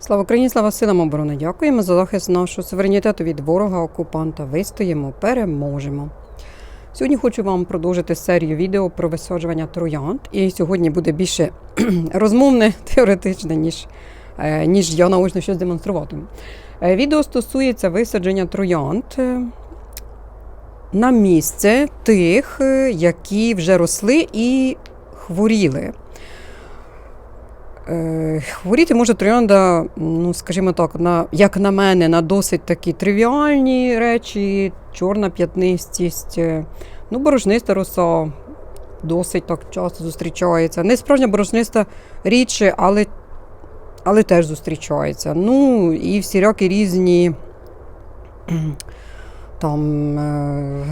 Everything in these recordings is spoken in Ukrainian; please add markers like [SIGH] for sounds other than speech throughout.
Слава Україні, слава силам оборони! Дякуємо за захист нашого суверенітету від ворога окупанта. Вистоїмо, переможемо. Сьогодні хочу вам продовжити серію відео про висаджування троянд. І сьогодні буде більше [CLEARS THROAT] розмовне, теоретичне, ніж, е, ніж я наочно щось демонструватиму. Е, Відео стосується висадження троянд е, на місце тих, які вже росли і хворіли. Е, Хворіти може троянда, ну скажімо так, на, як на мене, на досить такі тривіальні речі, чорна п'ятнистість, е, ну, борошниста роса досить так часто зустрічається. Не справжня борошниста рідше, але, але теж зустрічається. Ну і всілякі різні [CLEARS THROAT] там. Е,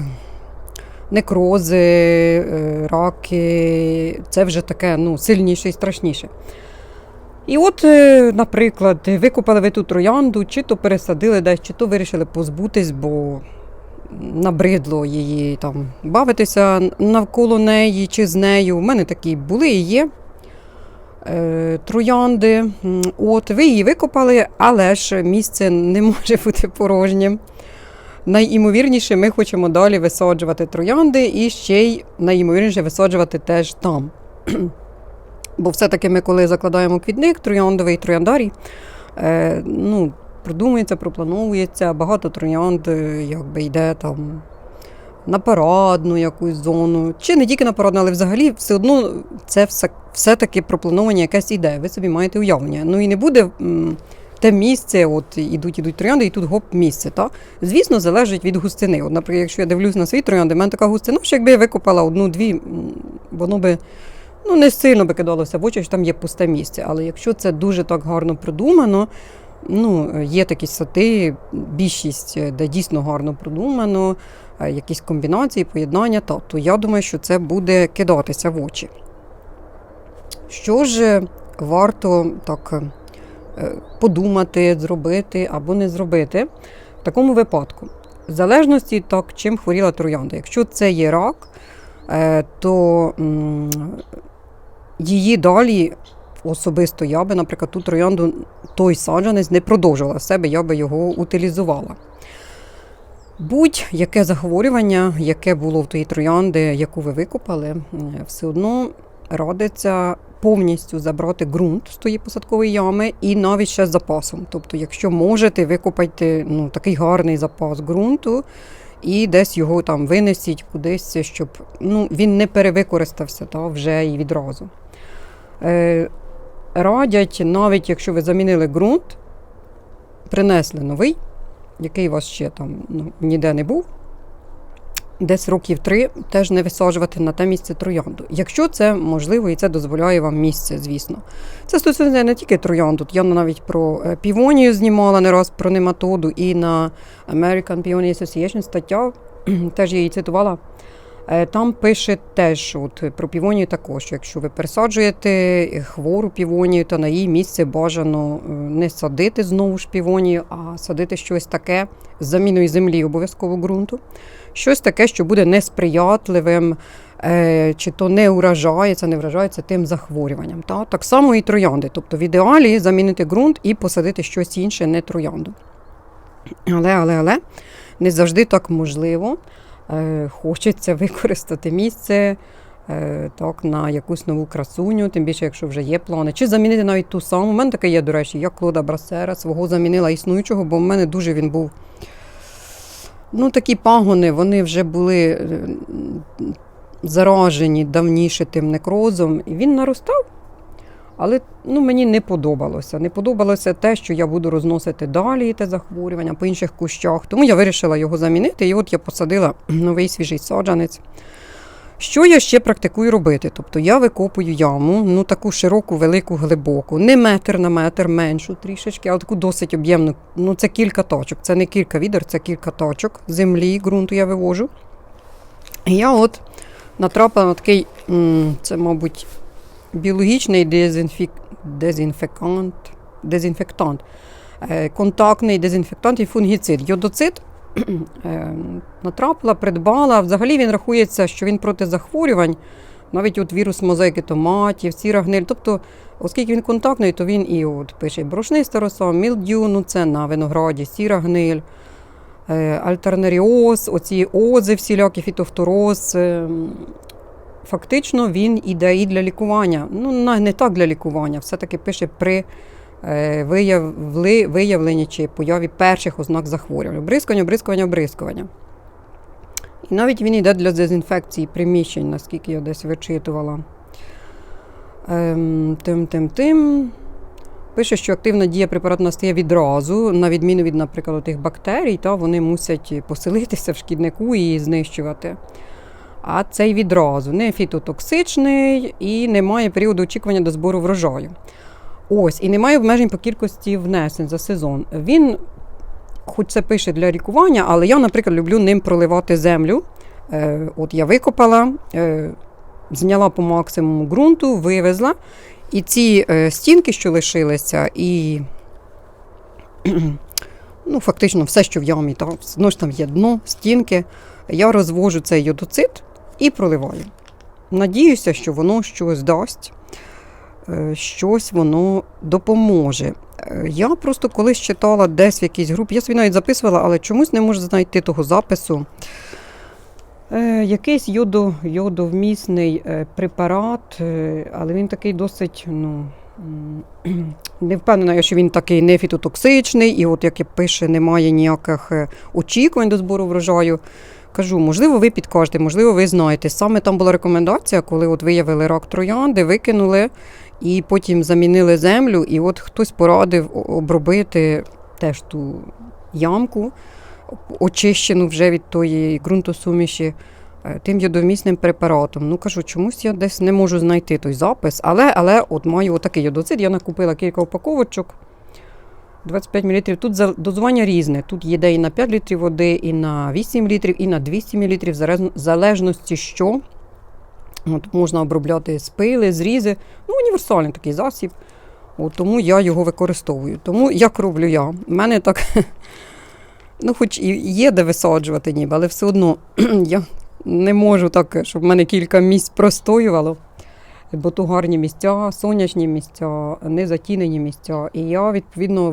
Некрози, е, раки, це вже таке ну, сильніше і страшніше. І от, е, наприклад, викопали ви ту троянду, чи то пересадили десь, чи то вирішили позбутись, бо набридло її там бавитися навколо неї чи з нею. У мене такі були і є е, троянди. От, ви її викопали, але ж місце не може [LAUGHS] бути порожнім. Найімовірніше, ми хочемо далі висаджувати троянди і ще й найімовірніше висаджувати теж там. Бо все-таки ми, коли закладаємо квітник, трояндовий трояндарій, е, ну, продумується, проплановується, багато троянд е, якби йде там на парадну якусь зону. Чи не тільки на парадну, але взагалі все одно це все, все-таки проплановання якась ідея. Ви собі маєте уявлення. Ну і не буде. м, Те місце, от ідуть, ідуть троянди, і тут гоп місце. Та? Звісно, залежить від густини. От, наприклад, якщо я дивлюсь на свій троянди, в мене така густина, що якби я викопала одну-дві, воно би ну, не сильно би кидалося в очі, що там є пусте місце. Але якщо це дуже так гарно продумано, ну, є такі сати, більшість, е, де дійсно гарно продумано, е, якісь комбінації, поєднання, та, то я думаю, що це буде кидатися в очі. Що ж варто так е, подумати, зробити або не зробити в такому випадку? В залежності так, чим хворіла троянда. Якщо це є рак, е, то її далі особисто я би, наприклад, ту троянду той саджанець не продовжувала в себе, я би його утилізувала. Будь-яке захворювання, яке було в тої троянди, яку ви викопали, все одно радиться повністю забрати ґрунт з тої посадкової ями і навіть ще з запасом. Тобто, якщо можете, викопайте ну, такий гарний запас ґрунту і десь його там винесіть кудись, щоб ну, він не перевикористався та, вже і відразу. Е, радять, навіть якщо ви замінили ґрунт, принесли новий, який у вас ще там ну, ніде не був. Десь років три теж не висаджувати на те місце троянду. Якщо це можливо і це дозволяє вам місце, звісно. Це стосується не тільки троянду. Я навіть про е, півонію знімала не раз про нематоду і на American Peony Association стаття, теж я її цитувала. Е, Там пише теж от, про півонію також. Якщо ви пересаджуєте хвору півонію, то на її місце бажано е, не садити знову ж півонію, а садити щось таке з заміною землі обов'язково ґрунту. Щось таке, що буде несприятливим, е, чи то не уражається, не вражається тим захворюванням. Та? Так само і троянди. Тобто в ідеалі замінити ґрунт і посадити щось інше, не троянду. Але, але, але не завжди так можливо. Е, Хочеться використати місце е, так, на якусь нову красуню, тим більше, якщо вже є плани. Чи замінити навіть ту саму. У мене таке є, до речі, я Клода Брасера свого замінила існуючого, бо в мене дуже він був. Ну, такі пагони, вони вже були е, заражені давніше тим некрозом, і він наростав. Але ну, мені не подобалося. Не подобалося те, що я буду розносити далі те захворювання по інших кущах. Тому я вирішила його замінити, і от я посадила [CLEARS THROAT] новий свіжий саджанець. Що я ще практикую робити? Тобто я викопую яму, ну таку широку, велику, глибоку, не метр на метр, меншу трішечки, але таку досить об'ємну. Ну це кілька точок. Це не кілька відер, це кілька точок землі, ґрунту я вивожу. І я от натрапила на такий, це, мабуть, біологічний дезінфік... дезінфекант, дезінфектант, е, контактний дезінфектант і фунгіцид. Йодоцид [CLEARS THROAT] е, натрапила, придбала. Взагалі він рахується, що він проти захворювань навіть от вірус мозаїки томатів, сіра гниль. Тобто, оскільки він контактний, то він і от пише борошниста роса, мілдю, ну це на винограді, сіра гниль, е, альтернаріоз, оці ози, всілякі фітофтороз. Фактично він іде і для лікування. Ну, не так для лікування, все-таки пише при е, виявли, виявленні чи появі перших ознак захворювання. Бризкання, бризкування, бризкування. І навіть він йде для дезінфекції приміщень, наскільки я десь вичитувала. Ем, тим, тим, тим. Пише, що активна дія препарату настає відразу, на відміну від, наприклад, тих бактерій, та вони мусять поселитися в шкіднику і знищувати. А цей відразу не фітотоксичний і не має періоду очікування до збору врожаю. Ось, і немає обмежень по кількості внесень за сезон. Він, хоч це пише для лікування, але я, наприклад, люблю ним проливати землю. Е, от я викопала, е, зняла по максимуму ґрунту, вивезла. І ці е, стінки, що лишилися, і [CLEARS THROAT] ну, фактично все, що в ямі, та, ну, ж там є дно, стінки, я розвожу цей йодоцит і проливаю. Надіюся, що воно щось дасть, е, щось воно допоможе. Е, Я просто колись читала десь в якійсь групі, я собі навіть записувала, але чомусь не можу знайти того запису. Е, якийсь йодо, йодовмісний препарат, але він такий досить, ну. [CLEARS THROAT] Не впевнена, що він такий не фітотоксичний, і от як і пише, немає ніяких очікувань до збору врожаю. Кажу, можливо, ви підкажете, можливо, ви знаєте. Саме там була рекомендація, коли от виявили рак троянди, викинули і потім замінили землю, і от хтось порадив обробити теж ту ямку, очищену вже від тої ґрунтосуміші е, тим йодомісним препаратом. Ну кажу, чомусь я десь не можу знайти той запис, але, але от маю отакий йодоцид. Я накупила кілька упаковочок. 25 мл. Тут дозування різне. Тут є і на 5 літрів води, і на 8 літрів, і на 200 мл, в залежності що. От, можна обробляти спили, зрізи. Ну, універсальний такий засіб. От, тому я його використовую. Тому як роблю я? У мене так, [LAUGHS] ну, хоч і є де висаджувати ніби, але все одно [CLEARS THROAT] я не можу так, щоб в мене кілька місць простоювало. То місця, сонячні місця, незатінені місця. І я, відповідно,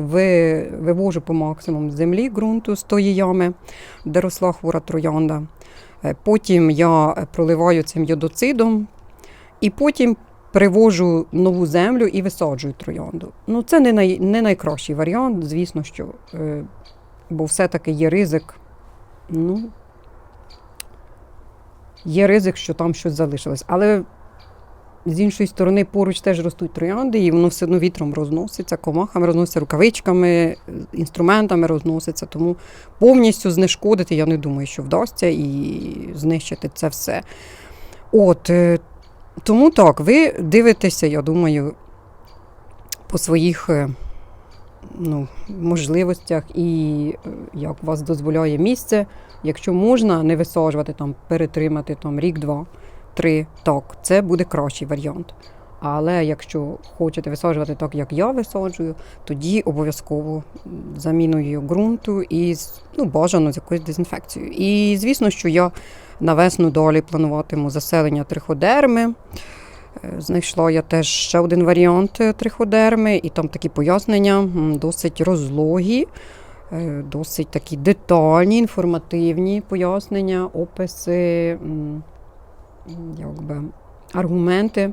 вивожу по максимуму землі ґрунту з тої ями, де росла хвора троянда. Е, Потім я проливаю цим йодоцидом, і потім привожу нову землю і висаджую троянду. Ну, це не, най, не найкращий варіант, звісно, що, е, бо все-таки є ризик. Ну, є ризик, що там щось залишилось. Але з іншої сторони, поруч теж ростуть троянди, і воно все одно вітром розноситься, комахами розноситься, рукавичками, інструментами розноситься. Тому повністю знешкодити, я не думаю, що вдасться і знищити це все. От, е, тому так, ви дивитеся, я думаю, по своїх е, ну, можливостях і е, як вас дозволяє місце. Якщо можна не висаджувати, там, перетримати там, рік-два, три, так, це буде кращий варіант. Але якщо хочете висаджувати так, як я висаджую, тоді обов'язково заміною ґрунту і ну, бажано з якоюсь дезінфекцією. І звісно, що я на весну далі плануватиму заселення триходерми. Е, Знайшла я теж ще один варіант е, триходерми, і там такі пояснення досить розлогі, е, досить такі детальні, інформативні пояснення, описи, якби, аргументи.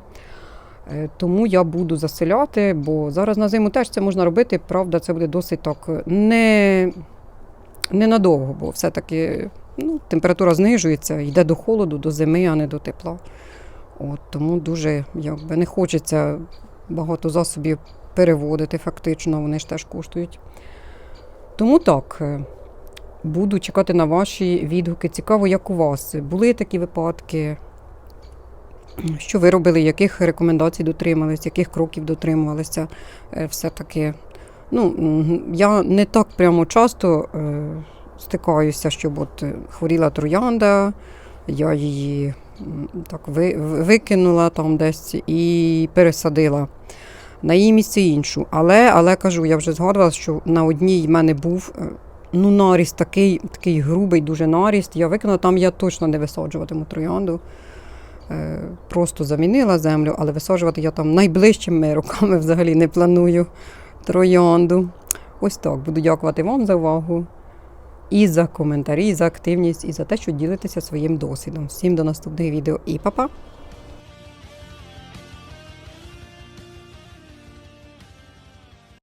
Е, Тому я буду заселяти, бо зараз на зиму теж це можна робити. Правда, це буде досить так не, ненадовго, бо все-таки ну, температура знижується, йде до холоду, до зими, а не до тепла. От, тому дуже якби, не хочеться багато засобів переводити, фактично, вони ж теж коштують. Тому так, е, буду чекати на ваші відгуки. Цікаво, як у вас були такі випадки. Що ви робили, яких рекомендацій дотримались, яких кроків дотримувалися е, все-таки. Ну, я не так прямо часто е, стикаюся, щоб от е, хворіла троянда, я її так ви, викинула там десь і пересадила на її місце іншу. Але, але кажу, я вже згадувала, що на одній в мене був ну, наріст такий, такий грубий, дуже наріст. Я викинула, там я точно не висаджуватиму троянду. Е, Просто замінила землю, але висаджувати я там найближчими роками взагалі не планую троянду. Ось так. Буду дякувати вам за увагу. І за коментарі, і за активність, і за те, що ділитеся своїм досвідом. Всім до наступних відео і па-па!